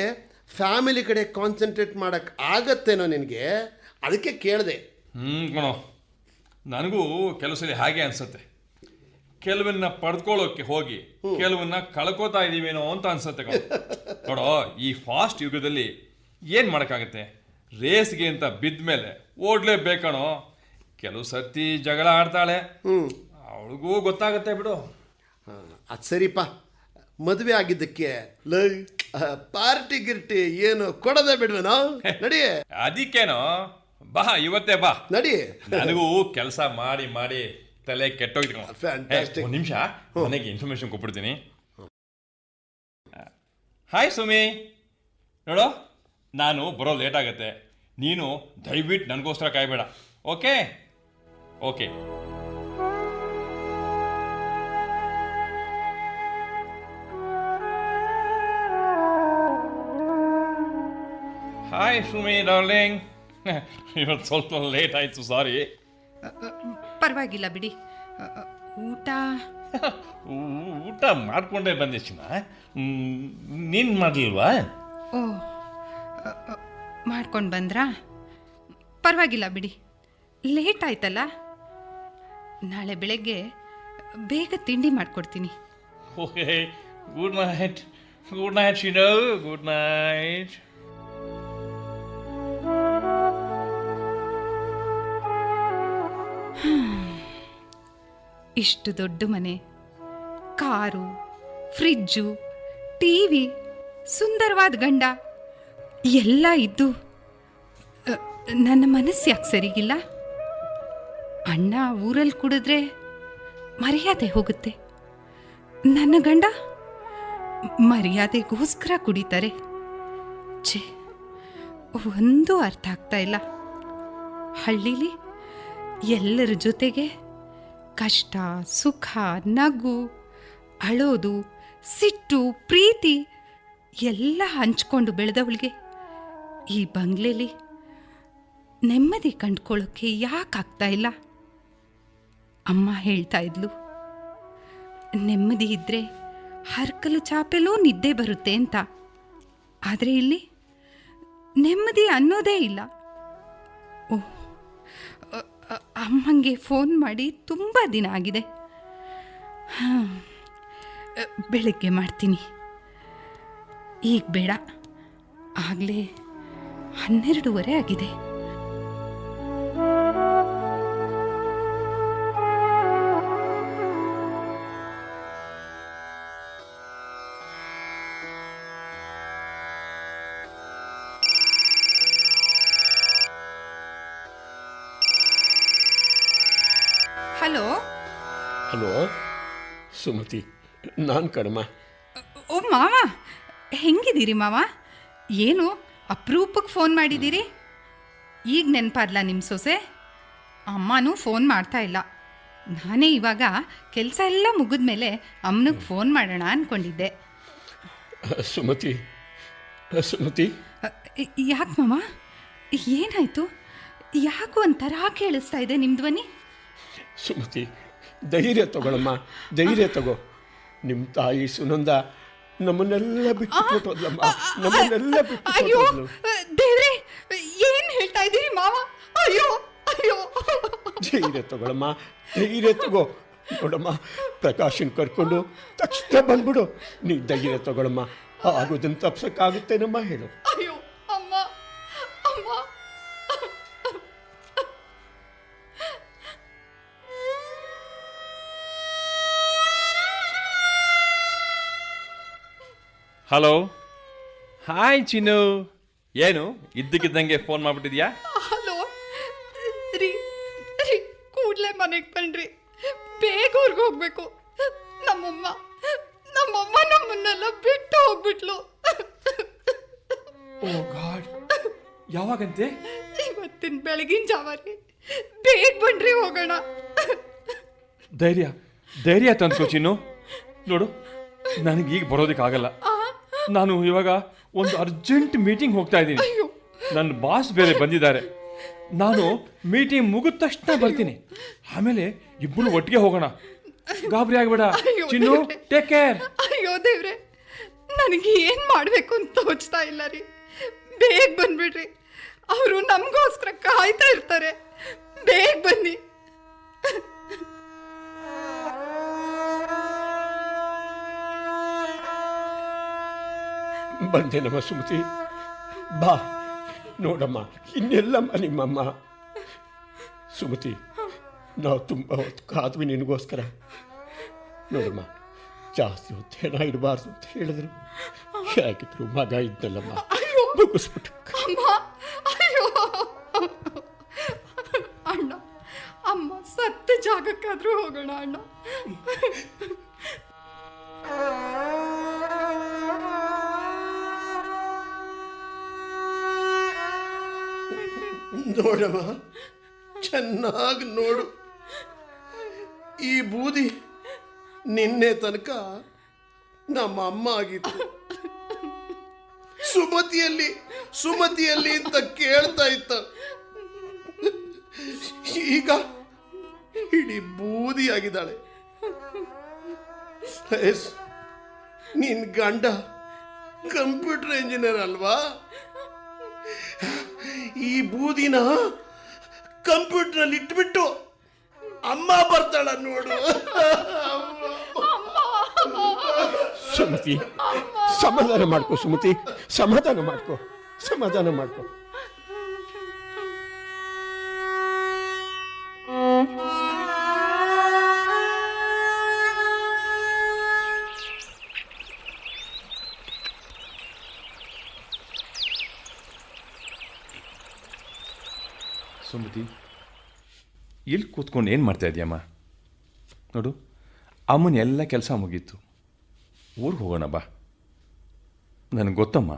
D: ಫ್ಯಾಮಿಲಿ ಕಡೆ ಕಾನ್ಸಂಟ್ರೇಟ್ ಮಾಡೋಕ್ಕೆ ಆಗತ್ತೇನೋ ನಿನಗೆ? ಅದಕ್ಕೆ ಕೇಳಿದೆ.
F: ಹ್ಞೂ ಕಣೋ ನನಗೂ ಕೆಲಸಲಿ ಸಲ ಹಾಗೆ ಅನ್ಸುತ್ತೆ. ಕೆಲವನ್ನ ಪಡ್ಕೊಳ್ಳೋಕೆ ಹೋಗಿ ಕೆಲವನ್ನ ಕಳ್ಕೋತಾ ಇದೀವೇನೋ ಅಂತ ಅನ್ಸುತ್ತೆ ನೋಡೋ ಈ ಫಾಸ್ಟ್ ಯುಗದಲ್ಲಿ ಏನು ಮಾಡೋಕ್ಕಾಗತ್ತೆ? ರೇಸ್ಗೆ ಅಂತ ಬಿದ್ದ ಮೇಲೆ ಓಡ್ಲೇಬೇಕಣೋ ಕೆಲವು ಸರ್ತಿ ಜಗಳ ಆಡ್ತಾಳೆ. ಅವಳಿಗೂ ಗೊತ್ತಾಗತ್ತೆ ಬಿಡು.
D: ಅದು ಸರಿಪ್ಪ ಮದುವೆ ಆಗಿದ್ದಕ್ಕೆ ಲೈ ಪಾರ್ಟಿ ಗಿರ್ಟಿ ಏನು ಕೊಡದೆ ಬಿಡ್ವೇನೋ? ನಡಿ.
F: ಅದಕ್ಕೇನೋ ಬಾ ಇವತ್ತೇ ಬಾ.
D: ನಡಿ.
F: ನನಗೂ ಕೆಲಸ ಮಾಡಿ ಮಾಡಿ. ತಲೆ ಕೆಟ್ಟೋಗಿದ್ದೀನಿ ಒಂದು ನಿಮಿಷ ನನಗೆ ಇನ್ಫಾರ್ಮೇಶನ್ ಕೊಟ್ಬಿಡ್ತೀನಿ. ಹಾಯ್ ಸುಮಿ. ನೋಡು ನಾನು ಬರೋ ಲೇಟ್ ಆಗುತ್ತೆ. ನೀನು ದಯವಿಟ್ಟು ನನಗೋಸ್ಕರ ಕಾಯಬೇಡ. Okay okay hi Sumi darling ಇವತ್ತು ಸ್ವಲ್ಪ ಲೇಟ್ ಆಯಿತು ಸಾರಿ
C: ಪರವಾಗಿಲ್ಲ ಬಿಡಿ. ಊಟ?
F: ಊಟ ಮಾಡ್ಕೊಂಡೇ ಬಂದೆ ಚಿನ್ನ ನೀನು ಮಾಡಲಿಲ್ವಾ?
C: ಓ ಮಾಡ್ಕೊಂಡು ಬಂದ್ರಾ? ಪರವಾಗಿಲ್ಲ ಬಿಡಿ. ಲೇಟ್ ಆಯ್ತಲ್ಲ? ನಾಳೆ ಬೆಳಗ್ಗೆ ಬೇಗ ತಿಂಡಿ ಮಾಡಿಕೊಡ್ತೀನಿ.
F: Okay good night. Good night Shino good night.
C: ಇಷ್ಟು ದೊಡ್ಡ ಮನೆ. ಕಾರು, ಫ್ರಿಜ್ಜು ಟಿ ವಿ ಸುಂದರವಾದ ಗಂಡ. ಎಲ್ಲ ಇದ್ದು ನನ್ನ ಮನಸ್ಸು ಯಾಕೆ ಸರಿಗಿಲ್ಲ? ಅಣ್ಣ ಊರಲ್ಲಿ ಕುಡಿದ್ರೆ ಮರ್ಯಾದೆ ಹೋಗುತ್ತೆ. ನನ್ನ ಗಂಡ ಮರ್ಯಾದೆಗೋಸ್ಕರ ಕುಡಿತಾರೆ. ಛೇ, ಒಂದು ಅರ್ಥ ಆಗ್ತಾ ಇಲ್ಲ. ಹಳ್ಳೀಲಿ ಎಲ್ಲರ ಜೊತೆಗೆ ಕಷ್ಟ, ಸುಖ, ನಗು, ಅಳೋದು, ಸಿಟ್ಟು, ಪ್ರೀತಿ ಎಲ್ಲ ಹಂಚ್ಕೊಂಡು ಬೆಳೆದವಳಿಗೆ ಈ ಬಂಗ್ಲೆಲಿ ನೆಮ್ಮದಿ ಕಂಡ್ಕೊಳ್ಳೋಕ್ಕೆ ಯಾಕಾಗ್ತಾ ಇಲ್ಲ? ಅಮ್ಮ ಹೇಳ್ತಾ ಇದ್ಲು, ನೆಮ್ಮದಿ ಇದ್ದರೆ ಹರ್ಕಲು ಚಾಪೆಲೂ ನಿದ್ದೆ ಬರುತ್ತೆ ಅಂತ. ಆದರೆ ಇಲ್ಲಿ ನೆಮ್ಮದಿ ಅನ್ನೋದೇ ಇಲ್ಲ. ಅಮ್ಮಂಗೆ ಫೋನ್ ಮಾಡಿ ತುಂಬ ದಿನ ಆಗಿದೆ. ಬೆಳಗ್ಗೆ ಮಾಡ್ತೀನಿ. ಈಗ ಬೇಡ. ಆಗಲೇ ಹನ್ನೆರಡೂವರೆ ಆಗಿದೆ. ಹಲೋ?
E: ಸುಮತಿ ನಾನು ಕಡಮ
C: ಓ ಮಾವ ಹೆಂಗಿದ್ದೀರಿ ಮಾವ? ಏನು ಅಪರೂಪಕ್ಕೆ ಫೋನ್ ಮಾಡಿದ್ದೀರಿ? ಈಗ ನೆನಪಾದ್ಲ ನಿಮ್ಮ ಸೊಸೆ? ಅಮ್ಮನೂ ಫೋನ್ ಮಾಡ್ತಾ ಇಲ್ಲ. ನಾನೇ ಇವಾಗ ಕೆಲಸ ಎಲ್ಲ ಮುಗಿದ್ಮೇಲೆ ಅಮ್ಮನಿಗೆ ಫೋನ್ ಮಾಡೋಣ ಅಂದ್ಕೊಂಡಿದ್ದೆ
E: ಸುಮತಿ ಸುಮತಿ?
C: ಯಾಕೆ ಮಾವ? ಏನಾಯಿತು? ಯಾಕೋ ಒಂಥರ ಕೇಳಿಸ್ತಾ ಇದೆ ನಿಮ್ಮ ಧ್ವನಿ?
E: ಸುಮತಿ ಧೈರ್ಯ ತಗೊಳಮ್ಮ ಧೈರ್ಯ ತಗೋ. ನಿಮ್ಮ ತಾಯಿ ಸುನಂದ ನಮ್ಮನ್ನೆಲ್ಲ ಬಿಟ್ಟು ಕೊಟ್ಟೋದ್ಲಮ್ಮ ನಮ್ಮನ್ನೆಲ್ಲ ಬಿಟ್ಟು
C: ಅಯ್ಯೋ
E: ಕೊಟ್ಟೋದ್ಲು.
C: ದೇವ್ರೆ ಏನು ಹೇಳ್ತಾ ಇದ್ದೀರಿ ಮಾವ? ಅಯ್ಯೋ ಅಯ್ಯೋ.
E: ಧೈರ್ಯ ತಗೊಳಮ್ಮ ಧೈರ್ಯ ತಗೋ. ನೋಡಮ್ಮ ಪ್ರಕಾಶನ್ ಕರ್ಕೊಂಡು ತಕ್ಷಣ ಬಂದ್ಬಿಡು. ನೀ ಧೈರ್ಯ ತಗೊಳಮ್ಮ ಆಗೋದನ್ನ ತಪ್ಸಕ್ಕಾಗುತ್ತೇನಮ್ಮ ಹೇಳು
C: ಅಯ್ಯೋ
F: ಹಲೋ? ಹಾಯ್ ಚಿನ್ನು. ಏನು? ಇದ್ದಕ್ಕಿದ್ದಂಗೆ ಫೋನ್ ಮಾಡ್ಬಿಟ್ಟಿದ್ಯಾ?
C: ಹಲೋ? ರೀ ರೀ ಕೂಡಲೇ ಮನೆಗೆ ಬನ್ರಿ. ಬೇಗ ಊರಿಗೆ ಹೋಗ್ಬೇಕು. ನಮ್ಮಮ್ಮ ನಮ್ಮಮ್ಮ ನಮ್ಮನ್ನೆಲ್ಲ ಬಿಟ್ಟು ಹೋಗ್ಬಿಟ್ಲು.
F: ಓ ಗಾಡ್ ಯಾವಾಗಂತೆ?
C: ಇವತ್ತಿನ ಬೆಳಗಿನ ಜಾವ ರೀ. ಬೇಗ ಬನ್ರಿ ಹೋಗೋಣ.
F: ಧೈರ್ಯ ಧೈರ್ಯ ತಂದ್ಕೋ ಚಿನ್ನು. ನೋಡು ನನಗೆ ಈಗ ಬರೋದಕ್ಕಾಗಲ್ಲ ನಾನು ಇವಾಗ ಒಂದು ಅರ್ಜೆಂಟ್ ಮೀಟಿಂಗ್ ಹೋಗ್ತಾ ಇದ್ದೀನಿ. ನನ್ನ ಬಾಸ್ ಬೇರೆ ಬಂದಿದ್ದಾರೆ. ನಾನು ಮೀಟಿಂಗ್ ಮುಗಿದ ತಕ್ಷಣ ಬರ್ತೀನಿ. ಆಮೇಲೆ ಇಬ್ಬರು ಒಟ್ಟಿಗೆ ಹೋಗೋಣ. ಗಾಬರಿ ಆಗ್ಬೇಡ. ಚಿನ್ನು ಟೇಕ್ ಕೇರ್
C: ಅಯ್ಯೋ ದೇವ್ರೆ. ನನಗೆ ಏನು ಮಾಡಬೇಕು ಅಂತ ತೋಚ್ತಾ ಇಲ್ಲ ರೀ. ಬೇಗ ಬಂದ್ಬಿಡ್ರಿ. ಅವರು ನಮಗೋಸ್ಕರ ಕಾಯ್ತಾ ಇರ್ತಾರೆ. ಬೇಗ ಬನ್ನಿ.
E: ಬಂದೇನಮ್ಮ ಸುಮತಿ. ಬಾ ನೋಡಮ್ಮ ಇನ್ನೆಲ್ಲಮ್ಮ ನಿಮ್ಮಮ್ಮ. ಸುಮತಿ ನಾವು ತುಂಬ ಹೊತ್ತು ಕಾದ್ವಿ ನಿನಗೋಸ್ಕರ. ನೋಡಮ್ಮ ಜಾಸ್ತಿ ಹೊತ್ತು ಹೆಣ ಇಡಬಾರ್ದು ಅಂತ ಹೇಳಿದ್ರು. ಹೇಗಿದ್ರು ಮಗ ಇದ್ದಲ್ಲಮ್ಮ. ಮುಗಿಸ್ಬಿಟ್ಟು.
C: ಅಮ್ಮ ಅಯ್ಯೋ. ಅಣ್ಣ ಅಮ್ಮ ಸತ್ತ ಜಾಗಕ್ಕಾದ್ರೂ ಹೋಗೋಣ ಅಣ್ಣ.
D: ನೋಡಮ್ಮ ಚೆನ್ನಾಗಿ ನೋಡು. ಈ ಬೂದಿ ನಿನ್ನೆ ತನಕ ನಮ್ಮ ಅಮ್ಮ ಆಗಿತ್ತು. ಸುಮತಿಯಲ್ಲಿ ಸುಮತಿಯಲ್ಲಿ ಅಂತ ಕೇಳ್ತಾ ಇತ್ತ. ಈಗ ಇಡೀ ಬೂದಿ ಆಗಿದ್ದಾಳೆ. ನಿನ್ ಗಂಡ ಕಂಪ್ಯೂಟರ್ ಇಂಜಿನಿಯರ್ ಅಲ್ವಾ? ಈ ಬೂದಿನ ಕಂಪ್ಯೂಟರ್ನಲ್ಲಿ ಇಟ್ಬಿಟ್ಟು ಅಮ್ಮ ಬರ್ತಾಳ ನೋಡು.
E: ಸುಮತಿ ಸಮಾಧಾನ ಮಾಡ್ಕೋ ಸುಮತಿ ಸಮಾಧಾನ ಮಾಡ್ಕೋ ಸಮಾಧಾನ ಮಾಡ್ಕೋ.
F: ಇಲ್ಲಿ ಕೂತ್ಕೊಂಡು ಏನು ಮಾಡ್ತಾ ಇದೆಯಮ್ಮ? ನೋಡು ಅಮ್ಮನ ಎಲ್ಲ ಕೆಲಸ ಮುಗೀತು. ಊರಿಗೆ ಹೋಗೋಣ ಬಾ. ನನಗೆ ಗೊತ್ತಮ್ಮ,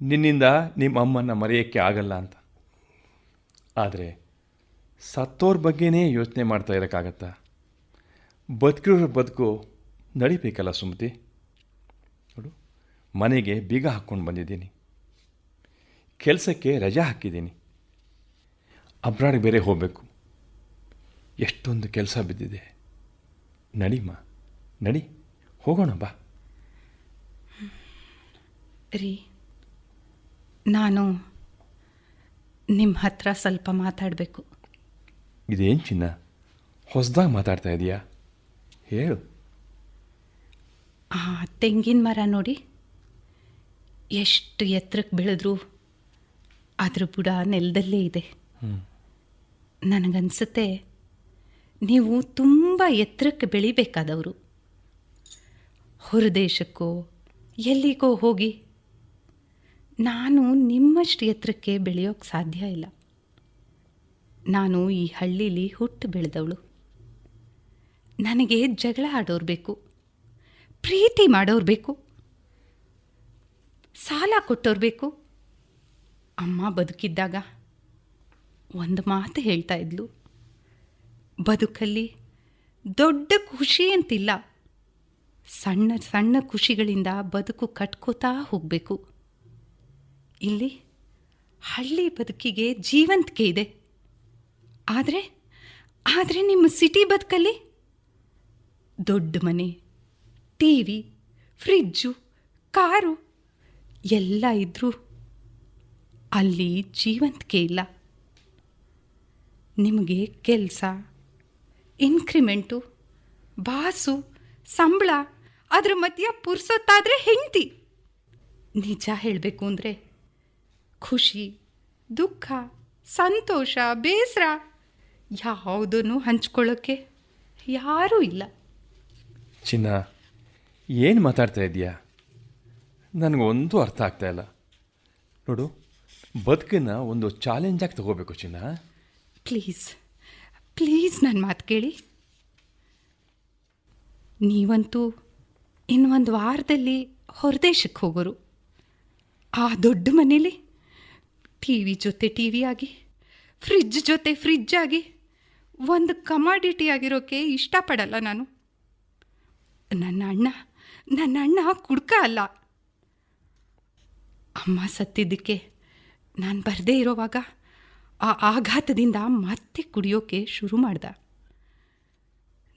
F: ನಿನ್ನಿಂದ ನಿಮ್ಮ ಅಮ್ಮನ ಮರೆಯೋಕ್ಕೆ ಆಗಲ್ಲ ಅಂತ. ಆದರೆ ಸತ್ತೋರ ಬಗ್ಗೆನೇ ಯೋಚನೆ ಮಾಡ್ತಾ ಇರೋಕ್ಕಾಗತ್ತಾ? ಬದುಕಿರೋ ಬದುಕು ನಡಿಬೇಕಲ್ಲ ಸುಮತಿ? ನೋಡು, ಮನೆಗೆ ಬೀಗ ಹಾಕ್ಕೊಂಡು ಬಂದಿದ್ದೀನಿ. ಕೆಲಸಕ್ಕೆ ರಜಾ ಹಾಕಿದ್ದೀನಿ. ಅಬ್ರಾಡಿಗೆ ಬೇರೆ ಹೋಗಬೇಕು. ಎಷ್ಟೊಂದು ಕೆಲಸ ಬಿದ್ದಿದೆ. ನಡಿಮ್ಮ ನಡಿ ಹೋಗೋಣ ಬಾ.
C: ರೀ ನಾನು ನಿಮ್ಮ ಹತ್ರ ಸ್ವಲ್ಪ ಮಾತಾಡಬೇಕು.
F: ಇದೇನು ಚಿನ್ನ? ಹೊಸದಾಗಿ ಮಾತಾಡ್ತಾ ಇದೆಯಾ? ಹೇಳು.
C: ಆ ತೆಂಗಿನ ಮರ ನೋಡಿ. ಎಷ್ಟು ಎತ್ತರಕ್ಕೆ ಬೆಳೆದ್ರು ಅದ್ರ ಬುಡ ನೆಲದಲ್ಲೇ ಇದೆ. ನನಗನ್ಸುತ್ತೆ ನೀವು ತುಂಬ ಎತ್ತರಕ್ಕೆ ಬೆಳಿಬೇಕಾದವರು. ಹೊರದೇಶಕ್ಕೋ, ಎಲ್ಲಿಗೋ ಹೋಗಿ. ನಾನು ನಿಮ್ಮಷ್ಟು ಎತ್ತರಕ್ಕೆ ಬೆಳೆಯೋಕ್ಕೆ ಸಾಧ್ಯ ಇಲ್ಲ. ನಾನು ಈ ಹಳ್ಳೀಲಿ ಹುಟ್ಟು ಬೆಳೆದವಳು. ನನಗೆ ಜಗಳ ಆಡೋರು ಬೇಕು. ಪ್ರೀತಿ ಮಾಡೋರು ಬೇಕು. ಸಾಲ ಕೊಟ್ಟೋರು ಬೇಕು. ಅಮ್ಮ ಬದುಕಿದ್ದಾಗ ಒಂದು ಮಾತು ಹೇಳ್ತಾ ಇದ್ಲು. ಬದುಕಲ್ಲಿ ದೊಡ್ಡ ಖುಷಿ ಅಂತಿಲ್ಲ. ಸಣ್ಣ ಸಣ್ಣ ಖುಷಿಗಳಿಂದ ಬದುಕು ಕಟ್ಕೋತಾ ಹೋಗಬೇಕು. ಇಲ್ಲಿ ಹಳ್ಳಿ ಬದುಕಿಗೆ ಜೀವಂತಿಕೆ ಇದೆ. ಆದರೆ ಆದರೆ ನಿಮ್ಮ ಸಿಟಿ ಬದುಕಲ್ಲಿ ದೊಡ್ಡ ಮನೆ, ಟಿ ವಿ, ಫ್ರಿಜ್ಜು, ಕಾರು ಎಲ್ಲ ಇದ್ದರೂ ಅಲ್ಲಿ ಜೀವಂತಿಕೆ ಇಲ್ಲ. ನಿಮಗೆ ಕೆಲಸ ಇನ್ಕ್ರಿಮೆಂಟು ಬಾಸು ಸಂಬಳ ಅದ್ರ ಮಧ್ಯ ಪುರ್ಸೊತ್ತಾದರೆ ಹೆಂಡ್ತಿ. ನಿಜ ಹೇಳಬೇಕು ಅಂದರೆ ಖುಷಿ ದುಃಖ ಸಂತೋಷ ಬೇಸರ ಯಾವುದನ್ನು ಹಂಚ್ಕೊಳ್ಳೋಕ್ಕೆ ಯಾರೂ ಇಲ್ಲ.
F: ಚಿನ್ನ ಏನು ಮಾತಾಡ್ತಾ ಇದೆಯಾ ನನಗೊಂದು ಅರ್ಥ ಆಗ್ತಾ ಇಲ್ಲ. ನೋಡು ಬದುಕನ್ನು ಒಂದು ಚಾಲೆಂಜಾಗಿ ತಗೋಬೇಕು ಚಿನ್ನ.
C: ಪ್ಲೀಸ್ ಪ್ಲೀಸ್ ನನ್ನ ಮಾತು ಕೇಳಿ. ನೀವಂತೂ ಇನ್ನೊಂದು ವಾರದಲ್ಲಿ ಹೊರದೇಶಕ್ಕೆ ಹೋಗೋರು. ಆ ದೊಡ್ಡ ಮನೇಲಿ ಟಿ ವಿ ಜೊತೆ ಟಿ ವಿ ಆಗಿ, ಫ್ರಿಜ್ ಜೊತೆ ಫ್ರಿಜ್ ಆಗಿ, ಒಂದು ಕಮಾಡಿಟಿ ಆಗಿರೋಕೆ ಇಷ್ಟಪಡಲ್ಲ ನಾನು. ನನ್ನ ಅಣ್ಣ ನನ್ನ ಅಣ್ಣ ಕುಡ್ಕ ಅಲ್ಲ. ಅಮ್ಮ ಸತ್ತಿದ್ದಕ್ಕೆ ನಾನು ಬರದೇ ಇರೋವಾಗ ಆ ಆಘಾತದಿಂದ ಮತ್ತೆ ಕುಡಿಯೋಕೆ ಶುರು ಮಾಡ್ದ.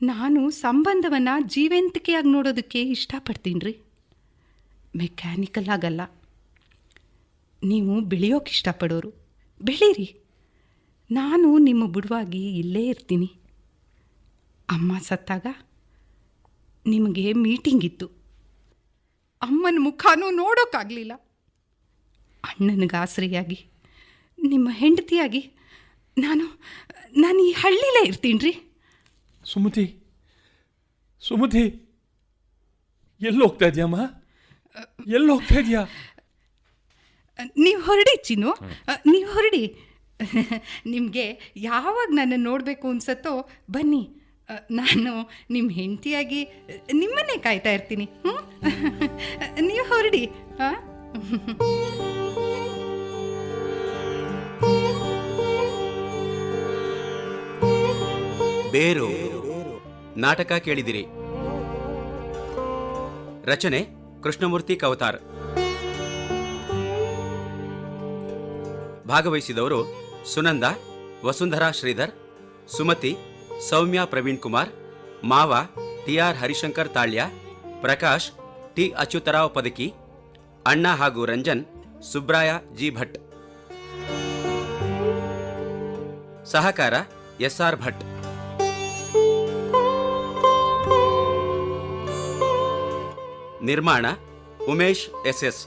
C: ನಾನು ಸಂಬಂಧವನ್ನು ಜೀವಂತಿಕೆಯಾಗಿ ನೋಡೋದಕ್ಕೆ ಇಷ್ಟಪಡ್ತೀನಿ ರೀ ಮೆಕ್ಯಾನಿಕಲ್ ಆಗಲ್ಲ. ನೀವು ಬೆಳೆಯೋಕೆ ಇಷ್ಟಪಡೋರು. ಬೆಳೀರಿ. ನಾನು ನಿಮ್ಮ ಬುಡವಾಗಿ ಇಲ್ಲೇ ಇರ್ತೀನಿ. ಅಮ್ಮ ಸತ್ತಾಗ ನಿಮಗೆ ಮೀಟಿಂಗ್ ಇತ್ತು. ಅಮ್ಮನ ಮುಖನೂ ನೋಡೋಕ್ಕಾಗಲಿಲ್ಲ ಅಣ್ಣನಿಗೆ ಆಸರೆಯಾಗಿ ನಿಮ್ಮ ಹೆಂಡತಿಯಾಗಿ ನಾನು ನಾನು ಈ ಹಳ್ಳಿಲೇ ಇರ್ತೀನಿ ರೀ
F: ಸುಮತಿ ಸುಮತಿ ಎಲ್ಲಿ ಹೋಗ್ತಾ ಇದೆಯಮ್ಮ? ಎಲ್ಲಿ ಹೋಗ್ತಾ ಇದೆಯಾ?
C: ನೀವು ಹೊರಡಿ ಚಿನ್ನು ನೀವು ಹೊರಡಿ. ನಿಮಗೆ ಯಾವಾಗ ನನ್ನ ನೋಡಬೇಕು ಅನ್ಸತ್ತೋ ಬನ್ನಿ. ನಾನು ನಿಮ್ಮ ಹೆಂಡತಿಯಾಗಿ ನಿಮ್ಮನ್ನೇ ಕಾಯ್ತಾ ಇರ್ತೀನಿ. ಹ್ಞೂ ನೀವು ಹೊರಡಿ. ಹಾಂ?
A: ಬೇರು. ನಾಟಕ ಕೇಳಿದಿರಿ. ರಚನೆ ಕೃಷ್ಣಮೂರ್ತಿ ಕವತಾರ್. ಭಾಗವಹಿಸಿದವರು ಸುನಂದ, ವಸುಂಧರಾ ಶ್ರೀಧರ್, ಸುಮತಿ, ಸೌಮ್ಯ ಪ್ರವೀಣ್ ಕುಮಾರ್, ಮಾವ ಟಿಆರ್ ಹರಿಶಂಕರ್ ತಾಳ್ಯ, ಪ್ರಕಾಶ್ ಟಿ. ಅಚ್ಯುತರಾವ್ ಪದಕಿ, ಅಣ್ಣ ಹಾಗೂ ರಂಜನ್ ಸುಬ್ರಾಯ ಜಿ. ಭಟ್. ಸಹಕಾರ ಎಸ್ಆರ್ ಭಟ್. ನಿರ್ಮಾಣ ಉಮೇಶ್ ಎಸ್ ಎಸ್